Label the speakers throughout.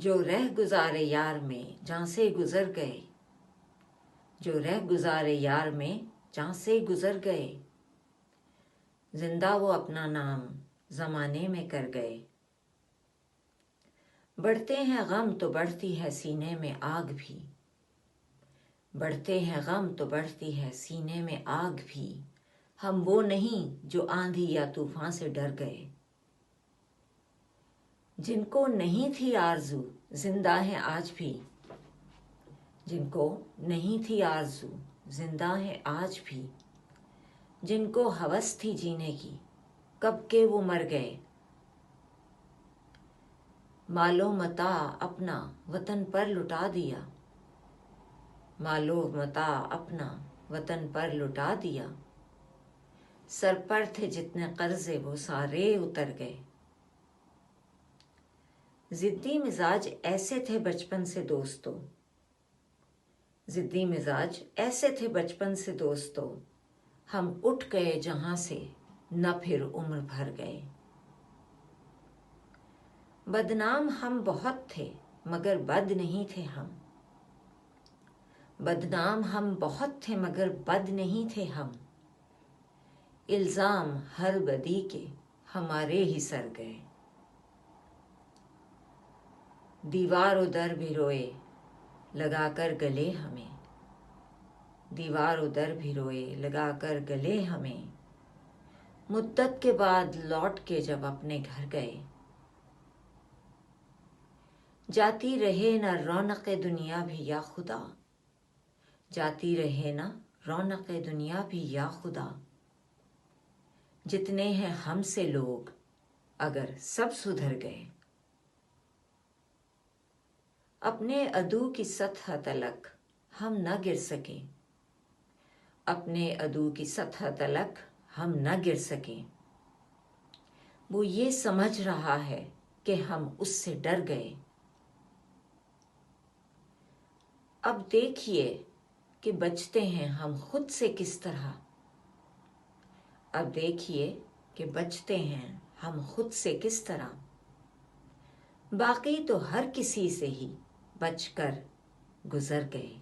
Speaker 1: जो रह गुजारे यार में जहाँ से गुजर गए। जो रह गुजारे यार में जहाँ से गुजर गए। ज़िंदा वो अपना नाम जमाने में कर गए। बढ़ते हैं गम तो बढ़ती है सीने में आग भी। बढ़ते हैं गम तो बढ़ती है सीने में आग भी। हम वो नहीं जो आंधी या तूफ़ान से डर गए। जिनको नहीं थी आरज़ू, ज़िंदा है आज भी। जिनको नहीं थी आरज़ू, ज़िंदा है आज भी। जिनको हवस थी जीने की, कब के वो मर गए? मालो मता अपना वतन पर लुटा दिया। मालो मता अपना वतन पर लुटा दिया। सर पर थे जितने कर्जे, वो सारे उतर गए। जिद्दी मिजाज ऐसे थे बचपन से दोस्तों। जिद्दी मिजाज ऐसे थे बचपन से दोस्तों। हम उठ गए जहाँ से न फिर उम्र भर गए। बदनाम हम बहुत थे, मगर बद नहीं थे हम। बदनाम हम बहुत थे, मगर बद नहीं थे हम। इल्ज़ाम हर बदी के हमारे ही सर गए। दीवार उधर भी रोए, लगाकर गले हमें। दीवार उधर भी रोए, लगाकर गले हमें। मुद्दत के बाद लौट के जब अपने घर गए। जाती रहे ना रौनक दुनिया भी या खुदा। जाती रहे ना रौनक दुनिया भी या खुदा। जितने हैं हमसे लोग, अगर सब सुधर गए। अपने अदू की सतह तलक हम न गिर सके। अपने अदू की सतह तलक हम न गिर सके। वो ये समझ रहा है कि हम उससे डर गए। अब देखिए कि बचते हैं हम खुद से किस तरह। अब देखिए कि बचते हैं हम खुद से किस तरह। बाकी तो हर किसी से ही। बचकर गुजर गए।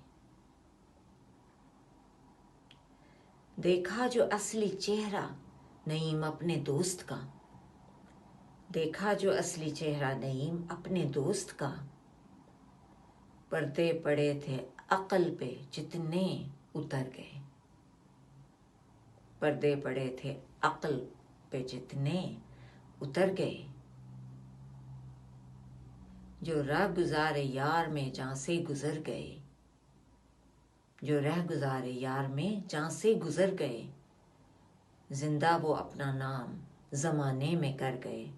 Speaker 1: देखा जो असली चेहरा, नईम अपने दोस्त का। देखा जो असली चेहरा, नईम अपने दोस्त का। पर्दे पड़े थे अकल पे जितने उतर गए। पर्दे पड़े थे अकल पे जितने उतर गए। जो रह गुजारे यार में जहाँ से गुजर गए। जो रह गुजारे यार में जहाँ से गुजर गए। ज़िंदा वो अपना नाम जमाने में कर गए।